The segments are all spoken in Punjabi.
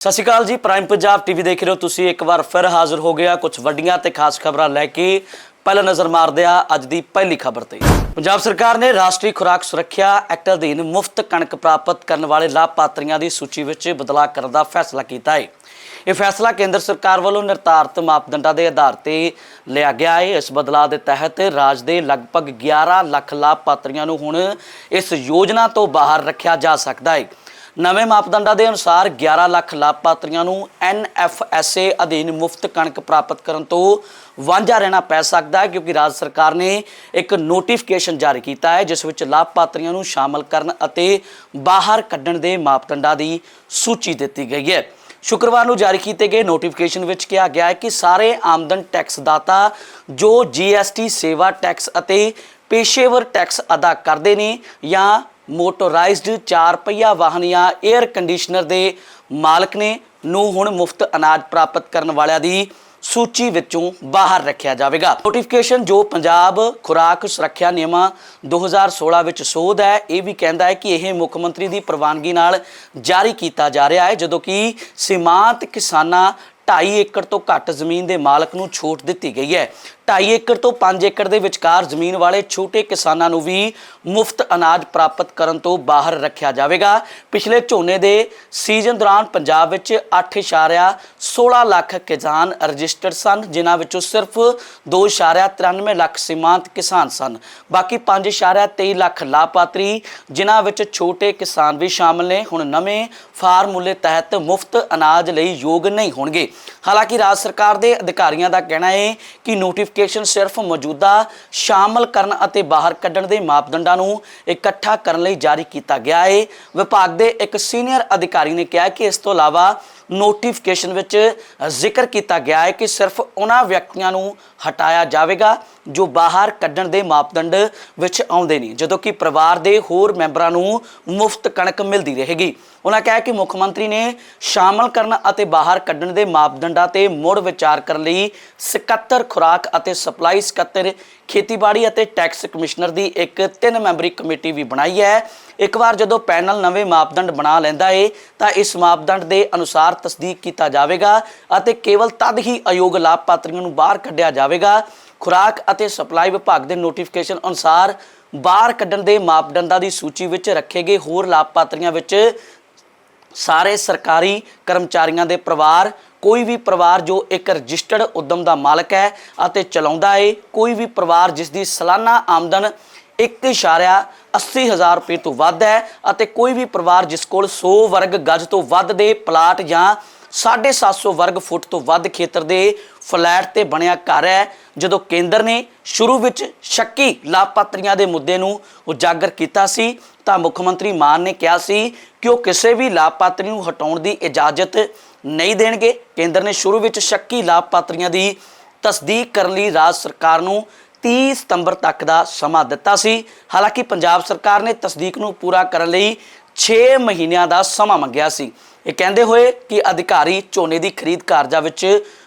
ਸਤਿ ਸ਼੍ਰੀ ਅਕਾਲ ਜੀ ਪ੍ਰਾਈਮ ਪੰਜਾਬ ਟੀਵੀ ਦੇਖ ਰਹੇ ਹੋ ਤੁਸੀਂ, ਇੱਕ ਵਾਰ ਫਿਰ ਹਾਜ਼ਰ ਹੋ ਗਿਆ ਕੁਝ ਵੱਡੀਆਂ ਤੇ ਖਾਸ ਖਬਰਾਂ ਲੈ ਕੇ ਪਹਿਲਾਂ ਨਜ਼ਰ ਮਾਰਦੇ ਆ ਅੱਜ ਦੀ ਪਹਿਲੀ ਖਬਰ ਤੇ। ਪੰਜਾਬ ਸਰਕਾਰ ਨੇ ਰਾਸ਼ਟਰੀ ਖੁਰਾਕ ਸੁਰੱਖਿਆ ਐਕਟ ਅਧੀਨ ਮੁਫਤ ਕਣਕ ਪ੍ਰਾਪਤ ਕਰਨ ਵਾਲੇ ਲਾਭਪਾਤਰੀਆਂ ਦੀ ਸੂਚੀ ਵਿੱਚ ਬਦਲਾਅ ਕਰਨ ਦਾ ਫੈਸਲਾ ਕੀਤਾ ਹੈ। ਇਹ ਫੈਸਲਾ ਕੇਂਦਰ ਸਰਕਾਰ ਵੱਲੋਂ ਨਿਰਧਾਰਤ ਮਾਪਦੰਡਾਂ ਦੇ ਆਧਾਰ ਤੇ ਲਿਆ ਗਿਆ ਹੈ। ਇਸ ਬਦਲਾਅ ਦੇ ਤਹਿਤ ਰਾਜ ਦੇ ਲਗਭਗ 11 ਲੱਖ ਲਾਭਪਾਤਰੀਆਂ ਨੂੰ ਹੁਣ ਇਸ ਯੋਜਨਾ ਤੋਂ ਬਾਹਰ ਰੱਖਿਆ ਜਾ ਸਕਦਾ ਹੈ। ਨਵੇਂ ਮਾਪਦੰਡਾਂ ਦੇ ਅਨੁਸਾਰ 11 ਲੱਖ ਲਾਭਪਾਤਰੀਆਂ ਨੂੰ NFSA ਅਧੀਨ ਮੁਫਤ ਕਣਕ ਪ੍ਰਾਪਤ ਕਰਨ ਤੋਂ ਵਾਂਝਾ ਰਹਿਣਾ ਪੈ ਸਕਦਾ ਹੈ, ਕਿਉਂਕਿ ਰਾਜ ਸਰਕਾਰ ਨੇ ਇੱਕ ਨੋਟੀਫਿਕੇਸ਼ਨ ਜਾਰੀ ਕੀਤਾ ਹੈ, ਜਿਸ ਵਿੱਚ ਲਾਭਪਾਤਰੀਆਂ ਨੂੰ ਸ਼ਾਮਲ ਕਰਨ ਅਤੇ ਬਾਹਰ ਕੱਢਣ ਦੇ ਮਾਪਦੰਡਾਂ ਦੀ ਸੂਚੀ ਦਿੱਤੀ ਗਈ ਹੈ। ਸ਼ੁੱਕਰਵਾਰ ਨੂੰ ਜਾਰੀ ਕੀਤੇ ਗਏ ਨੋਟੀਫਿਕੇਸ਼ਨ ਵਿੱਚ ਕਿਹਾ ਗਿਆ ਹੈ ਕਿ ਸਾਰੇ ਆਮਦਨ ਟੈਕਸ ਦਾਤਾ ਜੋ GST ਸੇਵਾ ਟੈਕਸ ਅਤੇ ਪੇਸ਼ੇਵਰ ਟੈਕਸ ਅਦਾ ਕਰਦੇ ਨੇ ਜਾਂ ਮੋਟੋਰਾਈਜ਼ਡ ਚਾਰ ਪਹੀਆ ਵਾਹਨ ਜਾਂ 에ਅਰ ਕੰਡੀਸ਼ਨਰ ਦੇ ਮਾਲਕ ਨੇ ਨੂੰ ਹੁਣ ਮੁਫਤ ਅਨਾਜ ਪ੍ਰਾਪਤ ਕਰਨ ਵਾਲਿਆਂ ਦੀ ਸੂਚੀ ਵਿੱਚੋਂ ਬਾਹਰ ਰੱਖਿਆ ਜਾਵੇਗਾ। ਨੋਟੀਫਿਕੇਸ਼ਨ ਜੋ ਪੰਜਾਬ ਖੁਰਾਕ ਸੁਰੱਖਿਆ ਨਿਯਮਾਂ 2016 ਵਿੱਚ ਸੋਧ ਹੈ, ਇਹ ਵੀ ਕਹਿੰਦਾ ਹੈ ਕਿ ਇਹ ਮੁੱਖ ਮੰਤਰੀ ਦੀ ਪ੍ਰਵਾਨਗੀ ਨਾਲ ਜਾਰੀ ਕੀਤਾ ਜਾ ਰਿਹਾ ਹੈ, ਜਦੋਂ ਕਿ ਸੀਮਾਂਤ ਕਿਸਾਨਾਂ 2.5 ਏਕੜ ਤੋਂ ਘੱਟ ਜ਼ਮੀਨ ਦੇ ਮਾਲਕ ਨੂੰ ਛੋਟ ਦਿੱਤੀ ਗਈ ਹੈ। 2.5 ਏਕੜ ਤੋਂ 5 ਏਕੜ ਦੇ ਵਿਚਕਾਰ ਜ਼ਮੀਨ ਵਾਲੇ ਛੋਟੇ ਕਿਸਾਨਾਂ ਨੂੰ ਵੀ ਮੁਫਤ ਅਨਾਜ ਪ੍ਰਾਪਤ ਕਰਨ ਤੋਂ ਬਾਹਰ ਰੱਖਿਆ ਜਾਵੇਗਾ। ਪਿਛਲੇ ਝੋਨੇ ਦੇ ਸੀਜ਼ਨ ਦੌਰਾਨ ਪੰਜਾਬ ਵਿੱਚ 8.16 ਲੱਖ ਕਿਸਾਨ ਰਜਿਸਟਰਡ ਸਨ, ਜਿਨ੍ਹਾਂ ਵਿੱਚੋਂ ਸਿਰਫ 2.93 ਲੱਖ ਸੀਮਾਂਤ ਕਿਸਾਨ ਸਨ। ਬਾਕੀ 5.23 ਲੱਖ ਲਾਭਪਾਤਰੀ, ਜਿਨ੍ਹਾਂ ਵਿੱਚ ਛੋਟੇ ਕਿਸਾਨ ਵੀ ਸ਼ਾਮਲ ਨੇ, ਹੁਣ ਨਵੇਂ ਫਾਰਮੂਲੇ ਤਹਿਤ ਮੁਫਤ ਅਨਾਜ ਲਈ ਯੋਗ ਨਹੀਂ ਹੋਣਗੇ। ਹਾਲਾਂਕਿ ਰਾਜ ਸਰਕਾਰ ਦੇ ਅਧਿਕਾਰੀਆਂ ਦਾ ਕਹਿਣਾ ਹੈ ਕਿ ਨੋਟੀਫਿਕੇਸ਼ਨ ਸਿਰਫ ਮੌਜੂਦਾ ਸ਼ਾਮਲ ਕਰਨ ਅਤੇ ਬਾਹਰ ਕੱਢਣ ਦੇ ਮਾਪਦੰਡਾਂ ਨੂੰ ਇਕੱਠਾ ਕਰਨ ਲਈ ਜਾਰੀ ਕੀਤਾ ਗਿਆ ਹੈ ਵਿਭਾਗ ਦੇ ਇੱਕ ਸੀਨੀਅਰ ਅਧਿਕਾਰੀ ਨੇ ਕਿਹਾ ਕਿ ਇਸ ਤੋਂ ਇਲਾਵਾ ਨੋਟੀਫਿਕੇਸ਼ਨ ਵਿੱਚ ਜ਼ਿਕਰ ਕੀਤਾ ਗਿਆ ਹੈ ਕਿ ਸਿਰਫ ਉਹਨਾਂ ਵਿਅਕਤੀਆਂ ਨੂੰ ਹਟਾਇਆ ਜਾਵੇਗਾ ਜੋ ਬਾਹਰ ਕੱਢਣ ਦੇ ਮਾਪਦੰਡ ਵਿੱਚ ਆਉਂਦੇ ਨੇ, ਜਦੋਂ ਕਿ ਪਰਿਵਾਰ ਦੇ ਹੋਰ ਮੈਂਬਰਾਂ ਨੂੰ ਮੁਫਤ ਕਣਕ ਮਿਲਦੀ ਰਹੇਗੀ। ਉਹਨਾਂ ਕਿਹਾ ਕਿ ਮੁੱਖ ਮੰਤਰੀ ਨੇ ਸ਼ਾਮਲ ਕਰਨ ਅਤੇ ਬਾਹਰ ਕੱਢਣ ਦੇ ਮਾਪਦੰਡਾਂ ਤੇ ਮੁੜ ਵਿਚਾਰ ਕਰਨ ਲਈ ਸਕੱਤਰ ਖੁਰਾਕ ਅਤੇ ਸਪਲਾਈ ਸਕੱਤਰ ਖੇਤੀਬਾੜੀ ਅਤੇ ਟੈਕਸ ਕਮਿਸ਼ਨਰ ਦੀ ਇੱਕ ਤਿੰਨ ਮੈਂਬਰੀ ਕਮੇਟੀ ਵੀ ਬਣਾਈ ਹੈ। ਇੱਕ ਵਾਰ ਜਦੋਂ ਪੈਨਲ ਨਵੇਂ ਮਾਪਦੰਡ ਬਣਾ ਲੈਂਦਾ ਏ, ਤਾਂ ਇਸ ਮਾਪਦੰਡ ਦੇ ਅਨੁਸਾਰ ਤਸਦੀਕ ਕੀਤਾ ਜਾਵੇਗਾ ਅਤੇ ਕੇਵਲ ਤਦ ਹੀ ਅਯੋਗ ਲਾਭਪਾਤਰੀਆਂ ਨੂੰ ਬਾਹਰ ਕੱਢਿਆ ਜਾਵੇਗਾ। ਖੁਰਾਕ ਅਤੇ ਸਪਲਾਈ ਵਿਭਾਗ ਦੇ ਨੋਟੀਫਿਕੇਸ਼ਨ ਅਨੁਸਾਰ ਬਾਹਰ ਕੱਢਣ ਦੇ ਮਾਪਦੰਡਾਂ ਦੀ ਸੂਚੀ ਵਿੱਚ ਰੱਖੇ ਗਏ ਹੋਰ ਲਾਭਪਾਤਰੀਆਂ ਵਿੱਚ ਸਾਰੇ ਸਰਕਾਰੀ ਕਰਮਚਾਰੀਆਂ ਦੇ ਪਰਿਵਾਰ, ਕੋਈ ਵੀ ਪਰਿਵਾਰ ਜੋ ਇੱਕ ਰਜਿਸਟਰਡ ਉਦਮ ਦਾ ਮਾਲਕ ਹੈ ਅਤੇ ਚਲਾਉਂਦਾ ਹੈ ਕੋਈ ਵੀ ਪਰਿਵਾਰ ਜਿਸ ਦੀ ਸਾਲਾਨਾ ਆਮਦਨ 1.80000 ਰੁਪਏ ਤੋਂ ਵੱਧ ਹੈ ਅਤੇ ਕੋਈ ਵੀ ਪਰਿਵਾਰ ਜਿਸ ਕੋਲ 100 ਵਰਗ ਗਜ਼ ਤੋਂ ਵੱਧ ਦੇ ਪਲਾਟ ਜਾਂ 750 ਵਰਗ ਫੁੱਟ ਤੋਂ ਵੱਧ ਖੇਤਰ ਦੇ ਫਲੈਟ ਤੇ ਬਣਿਆ ਘਰ ਹੈ, ਜਦੋਂ ਕੇਂਦਰ ਨੇ ਸ਼ੁਰੂ ਵਿੱਚ ਸ਼ੱਕੀ ਲਾਭਪਾਤਰੀਆਂ ਦੇ ਮੁੱਦੇ ਨੂੰ ਉਜਾਗਰ ਕੀਤਾ ਸੀ, ਤਾਂ ਮੁੱਖ ਮੰਤਰੀ ਮਾਨ ਨੇ ਕਿਹਾ ਸੀ ਕਿ ਉਹ ਕਿਸੇ ਵੀ ਲਾਭਪਾਤਰੀ ਨੂੰ ਹਟਾਉਣ ਦੀ ਇਜਾਜ਼ਤ ਨਹੀਂ ਦੇਣਗੇ। ਕੇਂਦਰ ਨੇ ਸ਼ੁਰੂ ਵਿੱਚ ਸ਼ੱਕੀ ਲਾਭਪਾਤਰੀਆਂ ਦੀ ਤਸਦੀਕ ਕਰਨ ਲਈ ਰਾਜ ਸਰਕਾਰ ਨੂੰ 30 ਸਤੰਬਰ ਤੱਕ ਦਾ ਸਮਾਂ ਦਿੱਤਾ ਸੀ। ਹਾਲਾਂਕਿ ਪੰਜਾਬ ਸਰਕਾਰ ਨੇ ਤਸਦੀਕ ਨੂੰ ਪੂਰਾ ਕਰਨ ਲਈ 6 ਮਹੀਨਿਆਂ ਦਾ ਸਮਾਂ ਮੰਗਿਆ ਸੀ। ਇਹ ਕਹਿੰਦੇ ਹੋਏ ਕਿ ਅਧਿਕਾਰੀ ਝੋਨੇ ਦੀ ਖਰੀਦ ਕਾਰਜਾਂ ਵਿੱਚ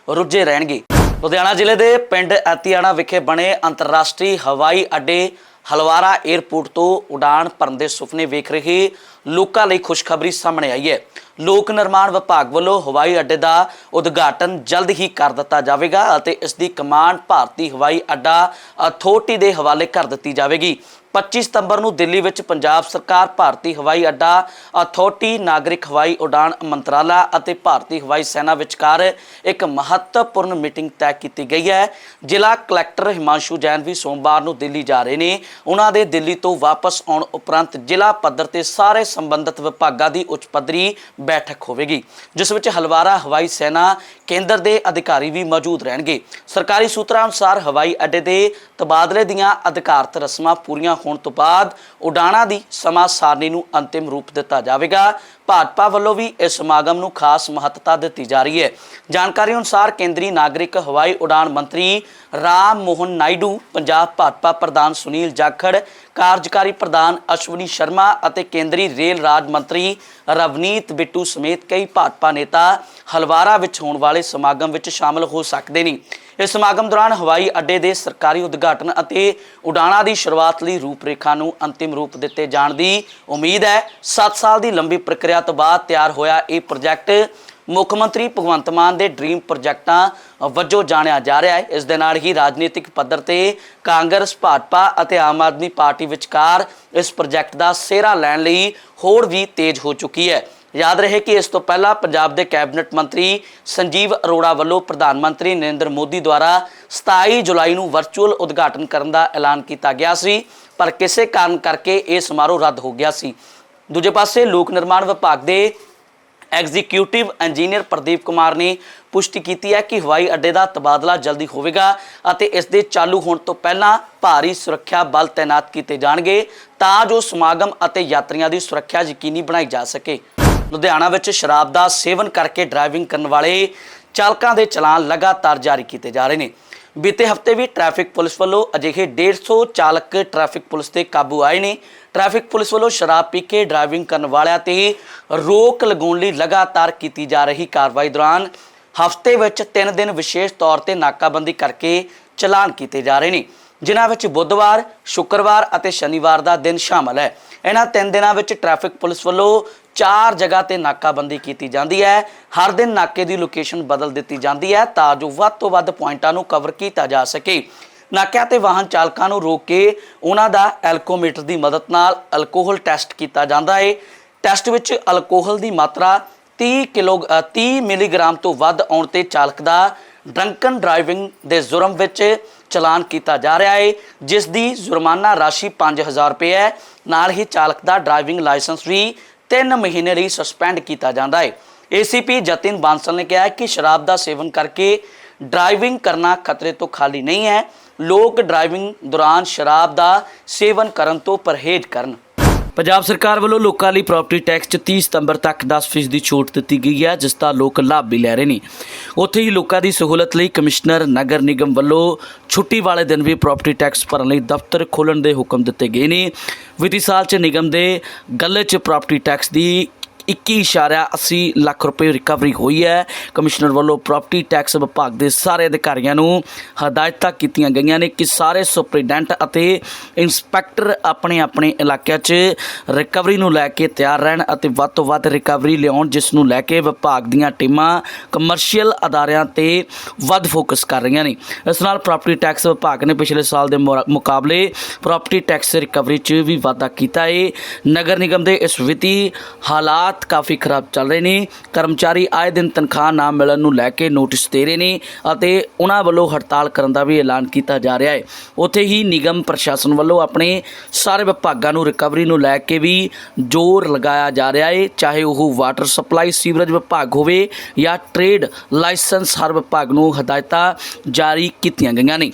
ਰੁੱਝੇ ਰਹਿਣਗੇ। ਲੁਧਿਆਣਾ ਜ਼ਿਲ੍ਹੇ ਦੇ ਪਿੰਡ ਐਤੀਆਣਾ ਵਿਖੇ ਬਣੇ ਅੰਤਰਰਾਸ਼ਟਰੀ ਹਵਾਈ ਅੱਡੇ ਹਲਵਾਰਾ 에ਅਰਪੋਰਟ ਤੋਂ ਉਡਾਣ ਭਰਨ ਦੇ ਸੁਪਨੇ ਵੇਖ ਰਹੇ ਲੋਕਾਂ ਲਈ ਖੁਸ਼ਖਬਰੀ ਸਾਹਮਣੇ ਆਈ ਹੈ। ਲੋਕ ਨਿਰਮਾਣ ਵਿਭਾਗ ਵੱਲੋਂ ਹਵਾਈ ਅੱਡੇ ਦਾ ਉਦਘਾਟਨ ਜਲਦ ਹੀ ਕਰ ਦਿੱਤਾ ਜਾਵੇਗਾ ਅਤੇ ਇਸ ਦੀ ਕਮਾਂਡ ਭਾਰਤੀ ਹਵਾਈ ਅੱਡਾ ਅਥਾਰਟੀ ਦੇ ਹਵਾਲੇ ਕਰ ਦਿੱਤੀ ਜਾਵੇਗੀ। 25 ਸਤੰਬਰ ਨੂੰ ਦਿੱਲੀ ਵਿੱਚ ਪੰਜਾਬ ਸਰਕਾਰ ਭਾਰਤੀ ਹਵਾਈ ਅੱਡਾ ਅਥਾਰਟੀ ਨਾਗਰਿਕ ਹਵਾਈ ਉਡਾਣ ਮੰਤਰਾਲਾ ਅਤੇ ਭਾਰਤੀ ਹਵਾਈ ਸੈਨਾ ਵਿਚਕਾਰ ਇੱਕ ਮਹੱਤਵਪੂਰਨ ਮੀਟਿੰਗ ਤੈਅ ਕੀਤੀ ਗਈ ਹੈ। ਜ਼ਿਲ੍ਹਾ ਕਲੈਕਟਰ ਹਿਮਾਂਸ਼ੂ ਜੈਨ ਵੀ ਸੋਮਵਾਰ ਨੂੰ ਦਿੱਲੀ ਜਾ ਰਹੇ ਨੇ। ਉਹਨਾਂ ਦੇ ਦਿੱਲੀ ਤੋਂ ਵਾਪਸ ਆਉਣ ਉਪਰੰਤ ਜ਼ਿਲ੍ਹਾ ਪੱਧਰ ਤੇ ਸਾਰੇ ਸੰਬੰਧਿਤ ਵਿਭਾਗਾਂ ਦੀ ਉੱਚ ਪੱਧਰੀ ਬੈਠਕ ਹੋਵੇਗੀ, ਜਿਸ ਵਿੱਚ ਹਲਵਾਰਾ ਹਵਾਈ ਸੈਨਾ ਕੇਂਦਰ ਦੇ ਅਧਿਕਾਰੀ ਵੀ ਮੌਜੂਦ ਰਹਿਣਗੇ। ਸਰਕਾਰੀ ਸੂਤਰਾਂ ਅਨੁਸਾਰ ਹਵਾਈ ਅੱਡੇ ਦੇ ਤਬਾਦਲੇ ਦੀਆਂ ਅਧਿਕਾਰਤ ਰਸਮਾਂ ਪੂਰੀਆਂ ਹੋਣ ਤੋਂ ਬਾਅਦ ਉਡਾਣਾਂ ਦੀ ਸਮਾਂ ਸਾਰਣੀ ਨੂੰ ਅੰਤਿਮ ਰੂਪ ਦਿੱਤਾ ਜਾਵੇਗਾ। ਭਾਜਪਾ ਵੱਲੋਂ ਵੀ ਇਸ ਸਮਾਗਮ ਨੂੰ ਖਾਸ ਮਹੱਤਤਾ ਦਿੱਤੀ ਜਾ ਰਹੀ ਹੈ। ਜਾਣਕਾਰੀ ਅਨੁਸਾਰ ਕੇਂਦਰੀ ਨਾਗਰਿਕ ਹਵਾਈ ਉਡਾਣ ਮੰਤਰੀ ਰਾਮ ਮੋਹਨ ਨਾਇਡੂ, ਪੰਜਾਬ ਭਾਜਪਾ ਪ੍ਰਧਾਨ ਸੁਨੀਲ ਜਾਖੜ, ਕਾਰਜਕਾਰੀ ਪ੍ਰਧਾਨ ਅਸ਼ਵਨੀ ਸ਼ਰਮਾ ਅਤੇ ਕੇਂਦਰੀ ਰੇਲ ਰਾਜ ਮੰਤਰੀ ਰਵਨੀਤ ਬਿੱਟੂ ਸਮੇਤ ਕਈ ਭਾਜਪਾ ਨੇਤਾ ਹਲਵਾਰਾ ਵਿੱਚ ਹੋਣ ਵਾਲੇ ਸਮਾਗਮ ਵਿੱਚ ਸ਼ਾਮਲ ਹੋ ਸਕਦੇ ਨੇ। ਇਸ ਸਮਾਗਮ ਦੌਰਾਨ ਹਵਾਈ ਅੱਡੇ ਦੇ ਸਰਕਾਰੀ ਉਦਘਾਟਨ ਅਤੇ ਉਡਾਣਾਂ ਦੀ ਸ਼ੁਰੂਆਤ ਲਈ ਰੂਪਰੇਖਾ ਨੂੰ ਅੰਤਿਮ ਰੂਪ ਦਿੱਤੇ ਜਾਣ ਦੀ ਉਮੀਦ ਹੈ। 7 ਸਾਲ ਦੀ ਲੰਬੀ ਪ੍ਰਕਿਰਿਆ ਤੋਂ ਬਾਅਦ ਤਿਆਰ ਹੋਇਆ ਇਹ ਪ੍ਰੋਜੈਕਟ ਮੁੱਖ ਮੰਤਰੀ ਭਗਵੰਤ ਮਾਨ ਦੇ ਡ੍ਰੀਮ ਪ੍ਰੋਜੈਕਟਾਂ ਵਜੋਂ ਜਾਣਿਆ ਜਾ ਰਿਹਾ ਹੈ। ਇਸ ਦੇ ਨਾਲ ਹੀ ਰਾਜਨੀਤਿਕ ਪੱਧਰ ਤੇ ਕਾਂਗਰਸ, ਭਾਜਪਾ ਅਤੇ ਆਮ ਆਦਮੀ ਪਾਰਟੀ ਵਿਚਕਾਰ ਇਸ ਪ੍ਰੋਜੈਕਟ ਦਾ ਸਿਹਰਾ ਲੈਣ ਲਈ ਹੋੜ ਵੀ ਤੇਜ਼ ਹੋ ਚੁੱਕੀ ਹੈ। ਯਾਦ ਰਹੇ ਕਿ ਇਸ ਤੋਂ ਪਹਿਲਾਂ ਪੰਜਾਬ ਦੇ ਕੈਬਨਿਟ ਮੰਤਰੀ ਸੰਜੀਵ ਅਰੋੜਾ ਵੱਲੋਂ ਪ੍ਰਧਾਨ ਮੰਤਰੀ ਨਰਿੰਦਰ ਮੋਦੀ ਦੁਆਰਾ 27 ਜੁਲਾਈ ਨੂੰ ਵਰਚੁਅਲ ਉਦਘਾਟਨ ਕਰਨ ਦਾ ਐਲਾਨ ਕੀਤਾ ਗਿਆ ਸੀ, ਪਰ ਕਿਸੇ ਕਾਰਨ ਕਰਕੇ ਇਹ ਸਮਾਰੋਹ ਰੱਦ ਹੋ ਗਿਆ ਸੀ। ਦੂਜੇ ਪਾਸੇ ਲੋਕ ਨਿਰਮਾਣ ਵਿਭਾਗ ਦੇ ਐਗਜ਼ੀਕਿਊਟਿਵ ਇੰਜੀਨੀਅਰ ਪ੍ਰਦੀਪ ਕੁਮਾਰ ਨੇ ਪੁਸ਼ਟੀ ਕੀਤੀ ਹੈ ਕਿ ਹਵਾਈ ਅੱਡੇ ਦਾ ਤਬਾਦਲਾ ਜਲਦੀ ਹੋਵੇਗਾ ਅਤੇ ਇਸ ਦੇ ਚਾਲੂ ਹੋਣ ਤੋਂ ਪਹਿਲਾਂ ਭਾਰੀ ਸੁਰੱਖਿਆ ਬਲ ਤਾਇਨਾਤ ਕੀਤੇ ਜਾਣਗੇ ਤਾਂ ਜੋ ਸਮਾਗਮ ਅਤੇ ਯਾਤਰੀਆਂ ਦੀ ਸੁਰੱਖਿਆ ਯਕੀਨੀ ਬਣਾਈ ਜਾ ਸਕੇ। ਲੁਧਿਆਣਾ ਵਿੱਚ ਸ਼ਰਾਬ ਦਾ ਸੇਵਨ ਕਰਕੇ ਡਰਾਈਵਿੰਗ ਕਰਨ ਵਾਲੇ ਚਾਲਕਾਂ ਦੇ ਚਲਾਨ ਲਗਾਤਾਰ ਜਾਰੀ ਕੀਤੇ ਜਾ ਰਹੇ ਨੇ। ਬੀਤੇ ਹਫ਼ਤੇ ਵੀ ਟ੍ਰੈਫਿਕ ਪੁਲਿਸ ਵੱਲੋਂ ਅਜਿਹੇ 150 ਚਾਲਕ ਟ੍ਰੈਫਿਕ ਪੁਲਿਸ ਤੇ ਕਾਬੂ ਆਏ ਨੇ। ਟ੍ਰੈਫਿਕ ਪੁਲਿਸ ਵੱਲੋਂ ਸ਼ਰਾਬ ਪੀ ਕੇ ਡਰਾਈਵਿੰਗ ਕਰਨ ਵਾਲਿਆਂ ਤੇ ਰੋਕ ਲਗਾਉਣ ਲਈ ਲਗਾਤਾਰ ਕੀਤੀ ਜਾ ਰਹੀ ਕਾਰਵਾਈ ਦੌਰਾਨ ਹਫ਼ਤੇ ਵਿੱਚ 3 ਦਿਨ ਵਿਸ਼ੇਸ਼ ਤੌਰ ਤੇ ਨਾਕਾਬੰਦੀ ਕਰਕੇ ਚਲਾਨ ਕੀਤੇ ਜਾ ਰਹੇ ਨੇ। ਜਿਨ੍ਹਾਂ ਵਿੱਚ ਬੁੱਧਵਾਰ, ਸ਼ੁੱਕਰਵਾਰ ਅਤੇ ਸ਼ਨੀਵਾਰ ਦਾ ਦਿਨ ਸ਼ਾਮਲ ਹੈ। ਇਹਨਾਂ ਤਿੰਨ ਦਿਨਾਂ ਵਿੱਚ ਟ੍ਰੈਫਿਕ ਪੁਲਿਸ ਵੱਲੋਂ ਚਾਰ ਜਗ੍ਹਾ ਤੇ ਨਾਕਾਬੰਦੀ ਕੀਤੀ ਜਾਂਦੀ ਹੈ। ਹਰ ਦਿਨ ਨਾਕੇ ਦੀ ਲੋਕੇਸ਼ਨ ਬਦਲ ਦਿੱਤੀ ਜਾਂਦੀ ਹੈ ਤਾਂ ਜੋ ਵੱਧ ਤੋਂ ਵੱਧ ਪੁਆਇੰਟਾਂ ਨੂੰ ਕਵਰ ਕੀਤਾ ਜਾ ਸਕੇ। ਨਾਕਿਆਂ ਤੇ ਵਾਹਨ ਚਾਲਕਾਂ ਨੂੰ ਰੋਕ ਕੇ ਉਹਨਾਂ ਦਾ ਐਲਕੋਮੀਟਰ ਦੀ ਮਦਦ ਨਾਲ ਅਲਕੋਹਲ ਟੈਸਟ ਕੀਤਾ ਜਾਂਦਾ ਹੈ ਟੈਸਟ ਵਿੱਚ ਅਲਕੋਹਲ ਦੀ ਮਾਤਰਾ 30 ਕਿਲੋ ਅ, 30 ਮਿਲੀਗ੍ਰਾਮ ਤੋਂ ਵੱਧ ਆਉਣ ਤੇ ਚਾਲਕ ਦਾ ਡਰੰਕਨ ਡਰਾਈਵਿੰਗ ਦੇ ਜੁਰਮ ਵਿੱਚ ਚਲਾਨ ਕੀਤਾ ਜਾ ਰਿਹਾ ਹੈ ਜਿਸ ਦੀ ਜੁਰਮਾਨਾ ਰਾਸ਼ੀ 5000 ਰੁਪਏ ਹੈ। ਨਾਲ ਹੀ ਚਾਲਕ ਦਾ ਡਰਾਈਵਿੰਗ ਲਾਇਸੈਂਸ ਵੀ 3 ਮਹੀਨੇ ਲਈ ਸਸਪੈਂਡ ਕੀਤਾ ਜਾਂਦਾ ਹੈ। ਏਸੀਪੀ ਜਤਿਨ ਬਾਂਸਲ ਨੇ ਕਿਹਾ ਕਿ ਸ਼ਰਾਬ ਦਾ ਸੇਵਨ ਕਰਕੇ ਡਰਾਈਵਿੰਗ ਕਰਨਾ ਖਤਰੇ ਤੋਂ ਖਾਲੀ ਨਹੀਂ ਹੈ। ਲੋਕ ਡਰਾਈਵਿੰਗ ਦੌਰਾਨ ਸ਼ਰਾਬ ਦਾ ਸੇਵਨ ਕਰਨ ਤੋਂ ਪਰਹੇਜ਼ ਕਰਨ। ਪੰਜਾਬ ਸਰਕਾਰ ਵੱਲੋਂ ਲੋਕਾਂ ਲਈ ਪ੍ਰਾਪਰਟੀ ਟੈਕਸ 'ਚ 30 ਸਤੰਬਰ ਤੱਕ 10% ਦੀ ਛੋਟ ਦਿੱਤੀ ਗਈ ਹੈ, ਜਿਸ ਦਾ ਲੋਕ ਲਾਭ ਵੀ ਲੈ ਰਹੇ ਨੇ। ਉੱਥੇ ਹੀ ਲੋਕਾਂ ਦੀ ਸਹੂਲਤ ਲਈ ਕਮਿਸ਼ਨਰ ਨਗਰ ਨਿਗਮ ਵੱਲੋਂ ਛੁੱਟੀ ਵਾਲੇ ਦਿਨ ਵੀ ਪ੍ਰਾਪਰਟੀ ਟੈਕਸ ਭਰਨ ਲਈ ਦਫ਼ਤਰ ਖੋਲ੍ਹਣ ਦੇ ਹੁਕਮ ਦਿੱਤੇ ਗਏ ਨੇ। ਵਿੱਤੀ ਸਾਲ 'ਚ ਨਿਗਮ ਦੇ ਗੱਲੇ 'ਚ ਪ੍ਰਾਪਰਟੀ ਟੈਕਸ ਦੀ 21.80 ਲੱਖ ਰੁਪਏ ਰਿਕਵਰੀ ਹੋਈ ਹੈ। ਕਮਿਸ਼ਨਰ ਵੱਲੋਂ ਪ੍ਰਾਪਰਟੀ ਟੈਕਸ ਵਿਭਾਗ ਦੇ ਸਾਰੇ ਅਧਿਕਾਰੀਆਂ ਨੂੰ ਹਦਾਇਤਾਂ ਕੀਤੀਆਂ ਗਈਆਂ ਨੇ ਕਿ ਸਾਰੇ ਸੁਪਰੀਡੈਂਟ ਅਤੇ ਇੰਸਪੈਕਟਰ ਆਪਣੇ ਆਪਣੇ ਇਲਾਕਿਆਂ 'ਚ ਰਿਕਵਰੀ ਨੂੰ ਲੈ ਕੇ ਤਿਆਰ ਰਹਿਣ ਅਤੇ ਵੱਧ ਤੋਂ ਵੱਧ ਰਿਕਵਰੀ ਲਿਆਉਣ, ਜਿਸ ਨੂੰ ਲੈ ਕੇ ਵਿਭਾਗ ਦੀਆਂ ਟੀਮਾਂ ਕਮਰਸ਼ੀਅਲ ਅਦਾਰਿਆਂ ਤੇ ਵੱਧ ਫੋਕਸ ਕਰ ਰਹੀਆਂ ਨੇ। ਇਸ ਨਾਲ ਪ੍ਰਾਪਰਟੀ ਟੈਕਸ ਵਿਭਾਗ ਨੇ ਪਿਛਲੇ ਸਾਲ ਦੇ ਮੁਰਾ- ਮੁਕਾਬਲੇ ਪ੍ਰਾਪਰਟੀ ਟੈਕਸ ਰਿਕਵਰੀ 'ਚ ਵੀ ਵਾਧਾ ਕੀਤਾ ਹੈ ਨਗਰ ਨਿਗਮ ਦੇ ਇਸ ਵਿੱਤੀ ਹਾਲਾਤ ਹਾਲਾਤ ਕਾਫੀ ਖਰਾਬ ਚੱਲ ਰਹੇ ਨੇ। ਕਰਮਚਾਰੀ ਆਏ ਦਿਨ ਤਨਖਾਹ ਨਾ ਮਿਲਣ ਨੂੰ ਲੈ ਕੇ ਨੋਟਿਸ ਦੇ ਰਹੇ ਨੇ ਅਤੇ ਉਹਨਾਂ ਵੱਲੋਂ ਹੜਤਾਲ ਕਰਨ ਦਾ ਵੀ ਐਲਾਨ ਕੀਤਾ ਜਾ ਰਿਹਾ ਹੈ। ਉੱਥੇ ਹੀ ਨਿਗਮ ਪ੍ਰਸ਼ਾਸਨ ਵੱਲੋਂ ਆਪਣੇ ਸਾਰੇ ਵਿਭਾਗਾਂ ਨੂੰ ਰਿਕਵਰੀ ਨੂੰ ਲੈ ਕੇ ਵੀ ਜ਼ੋਰ ਲਗਾਇਆ ਜਾ ਰਿਹਾ ਹੈ। ਚਾਹੇ ਉਹ ਵਾਟਰ ਸਪਲਾਈ ਸੀਵਰੇਜ ਵਿਭਾਗ ਹੋਵੇ ਜਾਂ ਟ੍ਰੇਡ ਲਾਇਸੈਂਸ ਹਰ ਵਿਭਾਗ ਨੂੰ ਹਦਾਇਤਾਂ ਜਾਰੀ ਕੀਤੀਆਂ ਗਈਆਂ ਨੇ।